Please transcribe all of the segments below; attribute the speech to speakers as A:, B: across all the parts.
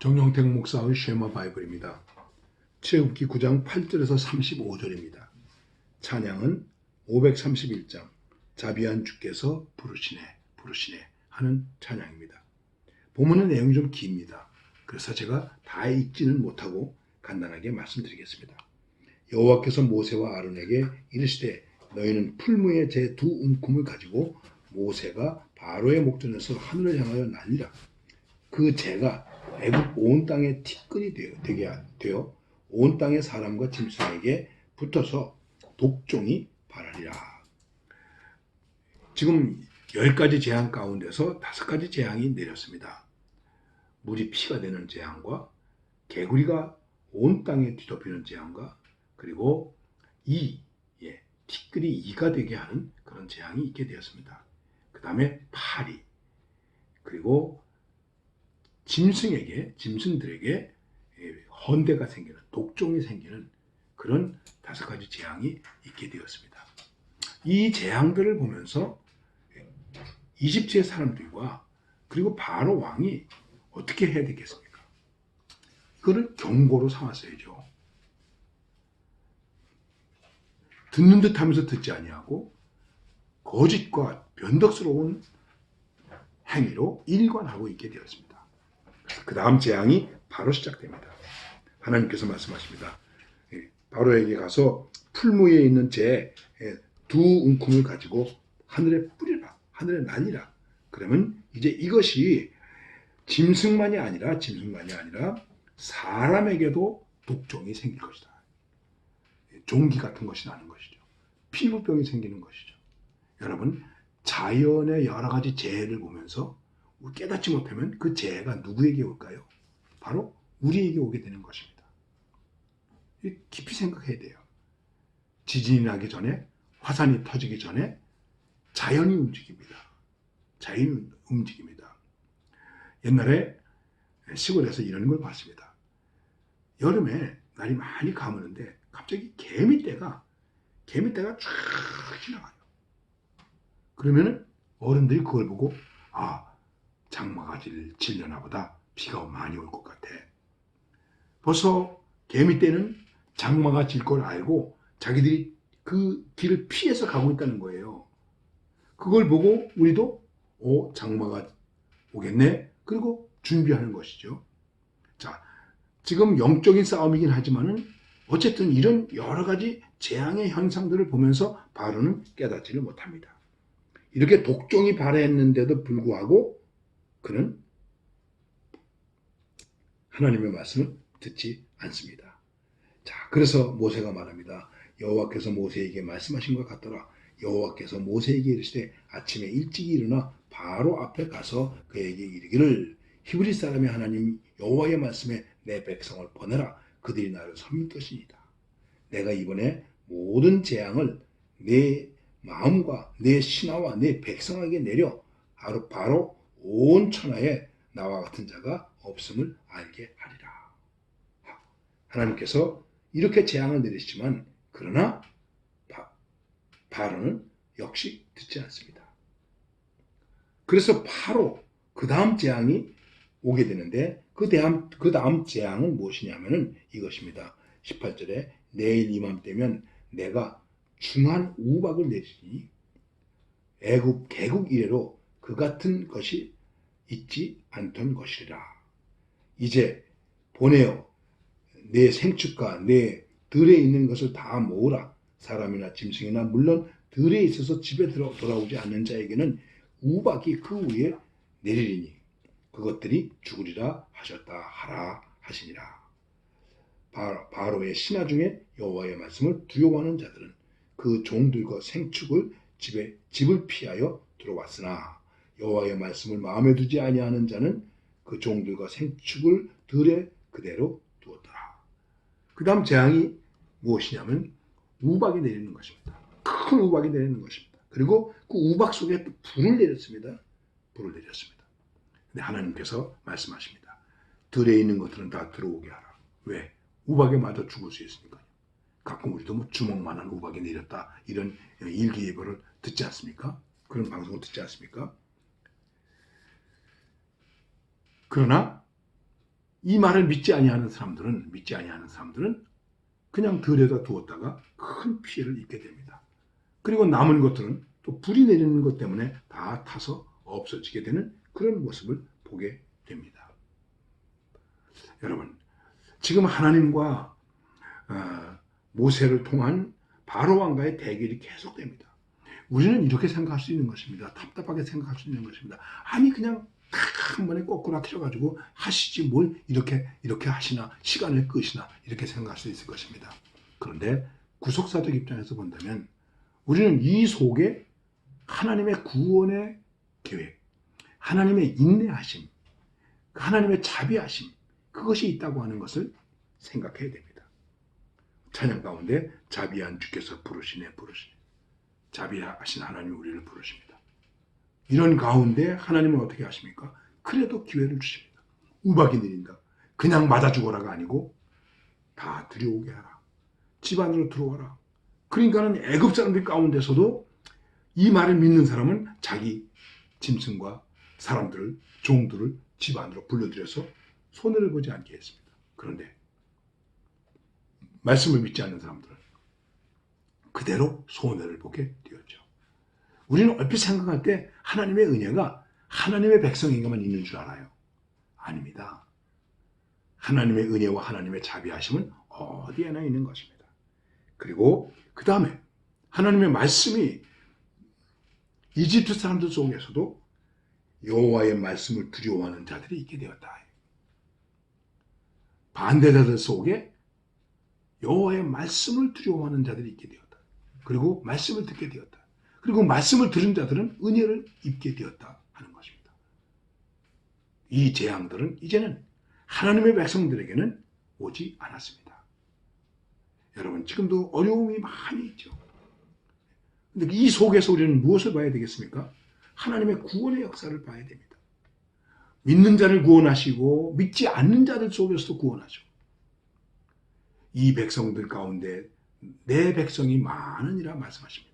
A: 정영택 목사의 쉐마 바이블입니다. 최욱기 9장 8절에서 35절입니다. 찬양은 531장 자비한 주께서 부르시네 부르시네 하는 찬양입니다. 본문의 내용이 좀 깁니다. 그래서 제가 다 읽지는 못하고 간단하게 말씀드리겠습니다. 여호와께서 모세와 아론에게 이르시되 너희는 풀무에 제 두 움큼을 가지고 모세가 바로의 목전에서 하늘을 향하여 날리라. 그 재가 애굽 온 땅에 티끌이 되어, 되게 되어 온 땅의 사람과 짐승에게 붙어서 독종이 발하리라. 지금 열 가지 재앙 가운데서 다섯 가지 재앙이 내렸습니다. 물이 피가 되는 재앙과 개구리가 온 땅에 뒤덮이는 재앙과 그리고 이 예, 티끌이 이가 되게 하는 그런 재앙이 있게 되었습니다. 그 다음에 파리 그리고 짐승에게 짐승들에게 예, 헌대가 생기는 독종이 생기는 그런 다섯 가지 재앙이 있게 되었습니다. 이 재앙들을 보면서 이집트의 사람들과 그리고 바로 왕이 어떻게 해야 되겠습니까? 그거를 경고로 삼았어야죠. 듣는 듯 하면서 듣지 아니하고 거짓과 변덕스러운 행위로 일관하고 있게 되었습니다. 그 다음 재앙이 바로 시작됩니다. 하나님께서 말씀하십니다. 예, 바로에게 가서 풀무에 있는 제두 움큼을 가지고 하늘에 뿌리라. 하늘에 날리라. 그러면 이제 이것이 짐승만이 아니라 짐승만이 아니라 사람에게도 독종이 생길 것이다. 종기 같은 것이 나는 것이죠. 피부병이 생기는 것이죠. 여러분 자연의 여러 가지 재해를 보면서 깨닫지 못하면 그 재해가 누구에게 올까요? 바로 우리에게 오게 되는 것입니다. 깊이 생각해야 돼요. 지진이 나기 전에 화산이 터지기 전에 자연이 움직입니다. 자연이 움직입니다. 옛날에 시골에서 이런 걸 봤습니다. 여름에 날이 많이 가무는데 갑자기 개미떼가 개미떼가 쫙 지나가요. 그러면은 어른들이 그걸 보고 아 장마가 질, 질려나 보다 비가 많이 올 것 같아. 벌써 개미떼는 장마가 질 걸 알고 자기들이 그 길을 피해서 가고 있다는 거예요. 그걸 보고 우리도 오 장마가 오겠네. 그리고 준비하는 것이죠. 자, 지금 영적인 싸움이긴 하지만은 어쨌든 이런 여러 가지 재앙의 현상들을 보면서 바로는 깨닫지를 못합니다. 이렇게 독종이 발해했는데도 불구하고 그는 하나님의 말씀을 듣지 않습니다. 자, 그래서 모세가 말합니다. 여호와께서 모세에게 말씀하신 것 같더라. 여호와께서 모세에게 이르시되 아침에 일찍 일어나 바로 앞에 가서 그에게 이르기를 히브리 사람의 하나님 여호와의 말씀에 내 백성을 보내라. 그들이 나를 섬길 것이니다. 내가 이번에 모든 재앙을 내 마음과 내 신하와 내 백성에게 내려 바로 온 천하에 나와 같은 자가 없음을 알게 하리라. 하나님께서 이렇게 재앙을 내리시지만 그러나 바, 바로는 역시 듣지 않습니다. 그래서 바로 그 다음 재앙이 오게 되는데 그 다음 그 다음 재앙은 무엇이냐면은 이것입니다. 18절에 내일 이맘때면 내가 중한 우박을 내리니 애굽 개국 이래로 그 같은 것이 있지 않던 것이라. 이제 보내어 내 생축과 내 들에 있는 것을 다 모으라. 사람이나 짐승이나 물론 들에 있어서 집에 들어 돌아오지 않는 자에게는 우박이 그 위에 내리리니 그것들이 죽으리라 하셨다 하라 하시니라. 바로 의 신하 중에 여호와의 말씀을 두려워하는 자들은 그 종들과 생축을 집에 집을 피하여 들어왔으나 여호와의 말씀을 마음에 두지 아니하는 자는 그 종들과 생축을 들에 그대로 두었더라. 그 다음 재앙이 무엇이냐면 우박이 내리는 것입니다. 큰 우박이 내리는 것입니다. 그리고 그 우박 속에 또 불을 내렸습니다. 불을 내렸습니다. 근데 하나님께서 말씀하십니다. 들에 있는 것들은 다 들어오게 하라. 왜? 우박에 맞아 죽을 수 있으니까요. 가끔 우리도 뭐 주먹만한 우박이 내렸다 이런 일기예보를 듣지 않습니까? 그런 방송을 듣지 않습니까? 그러나 이 말을 믿지 아니하는 사람들은 믿지 아니하는 사람들은 그냥 들여다 두었다가 큰 피해를 입게 됩니다. 그리고 남은 것들은 또 불이 내리는 것 때문에 다 타서 없어지게 되는 그런 모습을 보게 됩니다. 여러분, 지금 하나님과 어, 모세를 통한 바로 왕과의 대결이 계속됩니다. 우리는 이렇게 생각할 수 있는 것입니다. 답답하게 생각할 수 있는 것입니다. 아니 그냥 탁 한 번에 거꾸로 틀어가지고 하시지 뭘 이렇게 이렇게 하시나 시간을 끄시나 이렇게 생각할 수 있을 것입니다. 그런데 구속사적 입장에서 본다면 우리는 이 속에 하나님의 구원의 계획, 하나님의 인내하심, 하나님의 자비하심 그것이 있다고 하는 것을 생각해야 됩니다. 찬양 가운데 자비한 주께서 부르시네 부르시네 자비하신 하나님 우리를 부르십니다. 이런 가운데 하나님은 어떻게 하십니까? 그래도 기회를 주십니다. 우박이 내린다. 그냥 맞아 죽어라가 아니고 다 들여오게 하라. 집 안으로 들어와라. 그러니까는 애굽 사람들 가운데서도 이 말을 믿는 사람은 자기 짐승과 사람들을 종들을 집 안으로 불러들여서 손해를 보지 않게 했습니다. 그런데 말씀을 믿지 않는 사람들은 그대로 손해를 보게 되었죠. 우리는 얼핏 생각할 때 하나님의 은혜가 하나님의 백성에게만 있는 줄 알아요. 아닙니다. 하나님의 은혜와 하나님의 자비하심은 어디에나 있는 것입니다. 그리고 그 다음에 하나님의 말씀이 이집트 사람들 속에서도 여호와의 말씀을 두려워하는 자들이 있게 되었다. 반대자들 속에 여호와의 말씀을 두려워하는 자들이 있게 되었다. 그리고 말씀을 듣게 되었다. 그리고 말씀을 들은 자들은 은혜를 입게 되었다 하는 것입니다. 이 재앙들은 이제는 하나님의 백성들에게는 오지 않았습니다. 여러분 지금도 어려움이 많이 있죠. 근데 이 속에서 우리는 무엇을 봐야 되겠습니까? 하나님의 구원의 역사를 봐야 됩니다. 믿는 자를 구원하시고 믿지 않는 자들 속에서도 구원하죠. 이 백성들 가운데 내 백성이 많으니라 말씀하십니다.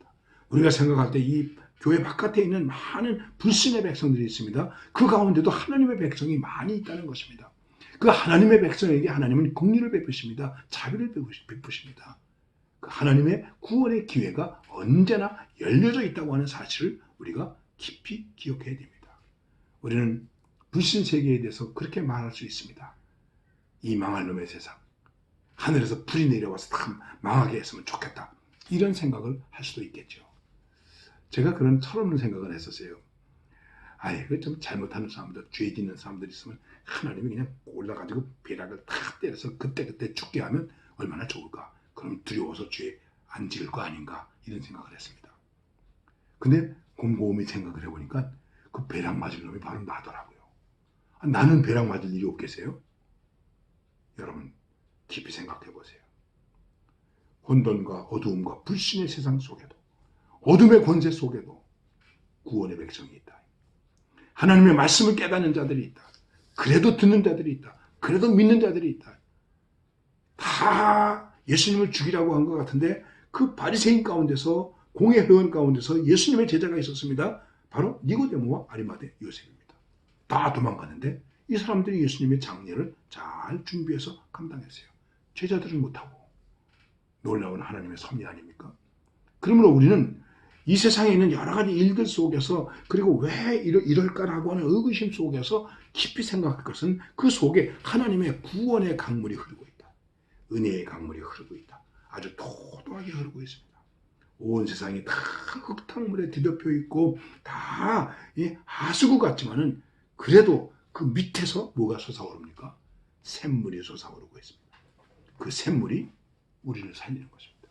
A: 우리가 생각할 때 이 교회 바깥에 있는 많은 불신의 백성들이 있습니다. 그 가운데도 하나님의 백성이 많이 있다는 것입니다. 그 하나님의 백성에게 하나님은 긍휼을 베푸십니다. 자비를 베푸십니다. 그 하나님의 구원의 기회가 언제나 열려져 있다고 하는 사실을 우리가 깊이 기억해야 됩니다. 우리는 불신 세계에 대해서 그렇게 말할 수 있습니다. 이 망할 놈의 세상. 하늘에서 불이 내려와서 다 망하게 했으면 좋겠다. 이런 생각을 할 수도 있겠죠. 제가 그런 철없는 생각을 했었어요. 아예 그좀 잘못하는 사람들, 죄 짓는 사람들 있으면 하나님이 그냥 올라가지고 벼락을 탁 때려서 그때그때 죽게 하면 얼마나 좋을까. 그럼 두려워서 죄 안 지을 거 아닌가. 이런 생각을 했습니다. 근데 곰곰이 생각을 해보니까 그 벼락 맞을 놈이 바로 나더라고요. 아, 나는 벼락 맞을 일이 없겠어요? 여러분 깊이 생각해 보세요. 혼돈과 어두움과 불신의 세상 속에도 어둠의 권세 속에도 구원의 백성이 있다. 하나님의 말씀을 깨닫는 자들이 있다. 그래도 듣는 자들이 있다. 그래도 믿는 자들이 있다. 다 예수님을 죽이라고 한 것 같은데 그 바리새인 가운데서 공회 회원 가운데서 예수님의 제자가 있었습니다. 바로 니고데모와 아리마대 요셉입니다. 다 도망가는데 이 사람들이 예수님의 장례를 잘 준비해서 감당했어요. 제자들은 못하고 놀라운 하나님의 섭리 아닙니까? 그러므로 우리는 이 세상에 있는 여러 가지 일들 속에서 그리고 왜 이러, 이럴 까라고 하는 의구심 속에서 깊이 생각할 것은 그 속에 하나님의 구원의 강물이 흐르고 있다. 은혜의 강물이 흐르고 있다. 아주 도도하게 흐르고 있습니다. 온 세상이 다 흙탕물에 뒤덮여 있고 다 하수구 같지만은 그래도 그 밑에서 뭐가 솟아오릅니까? 샘물이 솟아오르고 있습니다. 그 샘물이 우리를 살리는 것입니다.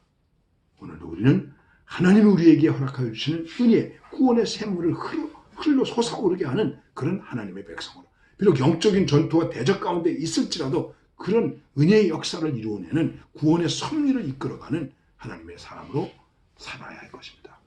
A: 오늘도 우리는 하나님이 우리에게 허락하여 주시는 은혜, 구원의 샘물을 흘러, 흘러 솟아오르게 하는 그런 하나님의 백성으로 비록 영적인 전투와 대적 가운데 있을지라도 그런 은혜의 역사를 이루어내는 구원의 섭리를 이끌어가는 하나님의 사람으로 살아야 할 것입니다.